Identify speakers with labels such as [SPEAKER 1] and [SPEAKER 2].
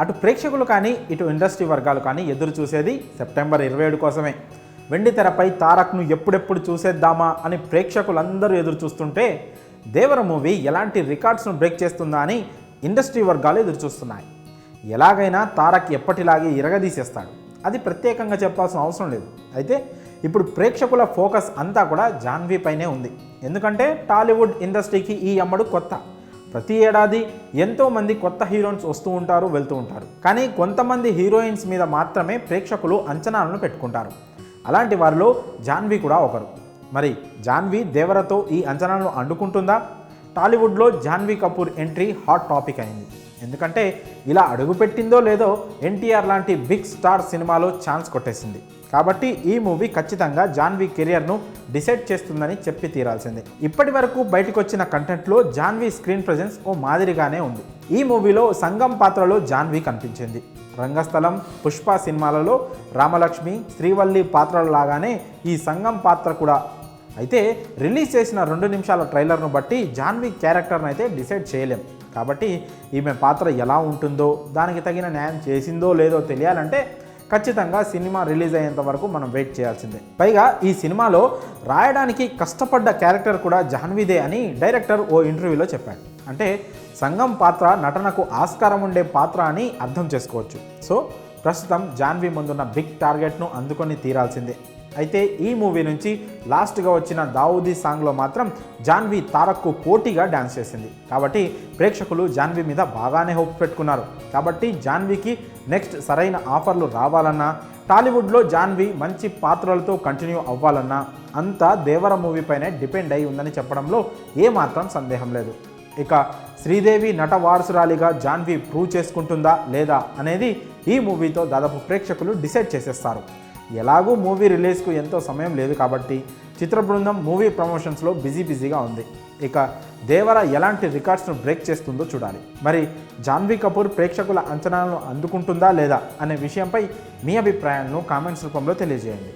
[SPEAKER 1] అటు ప్రేక్షకులు కానీ ఇటు ఇండస్ట్రీ వర్గాలు కానీ ఎదురు చూసేది సెప్టెంబర్ ఇరవై ఏడు కోసమే. వెండి తెరపై తారక్ను ఎప్పుడెప్పుడు చూసేద్దామా అని ప్రేక్షకులందరూ ఎదురు చూస్తుంటే దేవర మూవీ ఎలాంటి రికార్డ్స్ను బ్రేక్ చేస్తుందా అని ఇండస్ట్రీ వర్గాలు ఎదురు చూస్తున్నాయి. ఎలాగైనా తారక్ ఎప్పటిలాగే ఇరగదీసేస్తాడు. అది ప్రత్యేకంగా చెప్పాల్సిన అవసరం లేదు. అయితే ఇప్పుడు ప్రేక్షకుల ఫోకస్ అంతా కూడా జాన్వీ పైనే ఉంది. ఎందుకంటే టాలీవుడ్ ఇండస్ట్రీకి ఈ అమ్మడు కొత్త. ప్రతి ఏడాది ఎంతోమంది కొత్త హీరోయిన్స్ వస్తూ ఉంటారు వెళ్తూ ఉంటారు. కానీ కొంతమంది హీరోయిన్స్ మీద మాత్రమే ప్రేక్షకులు అంచనాలను పెట్టుకుంటారు. అలాంటి వారిలో జాన్వి కూడా ఒకరు. మరి జాన్వి దేవరతో ఈ అంచనాలను అండుకుంటుందా టాలీవుడ్లో Janhvi Kapoor entry hot topic అయింది. ఎందుకంటే ఇలా అడుగుపెట్టిందో లేదో ఎన్టీఆర్ లాంటి బిగ్ స్టార్ సినిమాలో ఛాన్స్ కొట్టేసింది. కాబట్టి ఈ మూవీ ఖచ్చితంగా జాన్వీ కెరియర్ను డిసైడ్ చేస్తుందని చెప్పి తీరాల్సిందే. ఇప్పటి వరకు బయటకు వచ్చిన కంటెంట్లో జాన్వీ స్క్రీన్ ప్రజెన్స్ ఓ మాదిరిగానే ఉంది. ఈ మూవీలో సంగం పాత్రలో జాన్వీ కనిపించింది. రంగస్థలం పుష్ప సినిమాలలో రామలక్ష్మి శ్రీవల్లి పాత్రలు లాగానే ఈ సంగం పాత్ర కూడా అయితే రిలీజ్ చేసిన రెండు నిమిషాల ట్రైలర్ను బట్టి జాన్వీ క్యారెక్టర్ని అయితే డిసైడ్ చేయలేం. కాబట్టి ఈమె పాత్ర ఎలా ఉంటుందో దానికి తగిన న్యాయం చేసిందో లేదో తెలియాలంటే ఖచ్చితంగా సినిమా రిలీజ్ అయ్యేంత వరకు మనం వెయిట్ చేయాల్సిందే. పైగా ఈ సినిమాలో రాయడానికి కష్టపడ్డ క్యారెక్టర్ కూడా జాన్వీదే అని డైరెక్టర్ ఓ ఇంటర్వ్యూలో చెప్పాడు. అంటే సంగం పాత్ర నటనకు ఆస్కారం ఉండే పాత్ర అని అర్థం చేసుకోవచ్చు. సో ప్రస్తుతం జాన్వీ ముందున్న బిగ్ టార్గెట్ను అందుకొని తీరాల్సిందే. అయితే ఈ మూవీ నుంచి లాస్ట్గా వచ్చిన దావూదీ సాంగ్లో మాత్రం జాన్వీ తారక్కు పోటీగా డ్యాన్స్ చేసింది. కాబట్టి ప్రేక్షకులు జాన్వీ మీద బాగానే హోప్ పెట్టుకున్నారు. కాబట్టి జాన్వీకి నెక్స్ట్ సరైన ఆఫర్లు రావాలన్నా టాలీవుడ్లో జాన్వీ మంచి పాత్రలతో కంటిన్యూ అవ్వాలన్నా అంతా దేవర మూవీపైనే డిపెండ్ అయి ఉందని చెప్పడంలో ఏమాత్రం సందేహం లేదు. ఇక శ్రీదేవి నట వారసురాలిగా జాన్వీ ప్రూవ్ చేసుకుంటుందా లేదా అనేది ఈ మూవీతో దాదాపు ప్రేక్షకులు డిసైడ్ చేసేస్తారు. ఎలాగూ మూవీ రిలీజ్కు ఎంతో సమయం లేదు కాబట్టి చిత్ర బృందం మూవీ ప్రమోషన్స్లో బిజీ బిజీగా ఉంది. ఇక దేవర ఎలాంటి రికార్డ్స్ను బ్రేక్ చేస్తుందో చూడాలి. మరి జాన్వీ కపూర్ ప్రేక్షకుల అంచనాలను అందుకుంటుందా లేదా అనే విషయంపై మీ అభిప్రాయాలను కామెంట్స్ రూపంలో తెలియజేయండి.